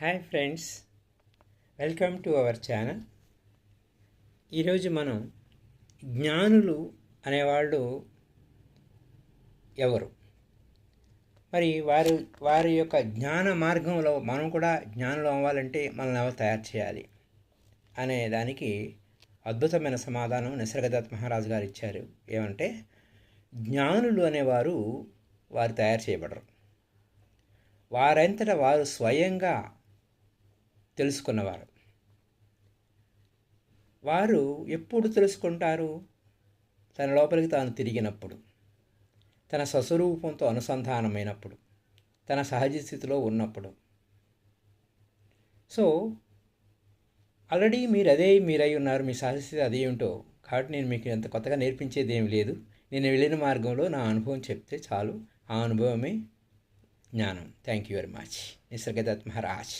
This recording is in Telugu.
Hi friends welcome to our channel ఈరోజు మనం జ్ఞానులు అనేవాళ్ళు ఎవరు? మరి వారు వారి యొక్క జ్ఞాన మార్గంలో మనం కూడా జ్ఞానులు అవ్వాలంటే మనల్ని ఎవరు తయారు చేయాలి అనే దానికి అద్భుతమైన సమాధానం నిసర్గదత్ మహారాజు గారు ఇచ్చారు. ఏమంటే జ్ఞానులు అనేవారు వారు తయారు చేయబడరు. వారంతట వారు స్వయంగా తెలుసుకున్నవారు. వారు ఎప్పుడు తెలుసుకుంటారు? తన లోపలికి తాను తిరిగినప్పుడు తన స్వస్వరూపంతో అనుసంధానమైనప్పుడు తన సహజ స్థితిలో ఉన్నప్పుడు. సో ఆల్రెడీ మీరు అదే మీరై ఉన్నారు మీ సహజ స్థితి అదే ఏంటో కాబట్టి నేను మీకు ఎంత కొత్తగా నేర్పించేది ఏమి లేదు. నేను వెళ్ళిన మార్గంలో నా అనుభవం చెప్తే చాలు. ఆ అనుభవమే జ్ఞానం. Thank you very much Nisargadatta Maharaj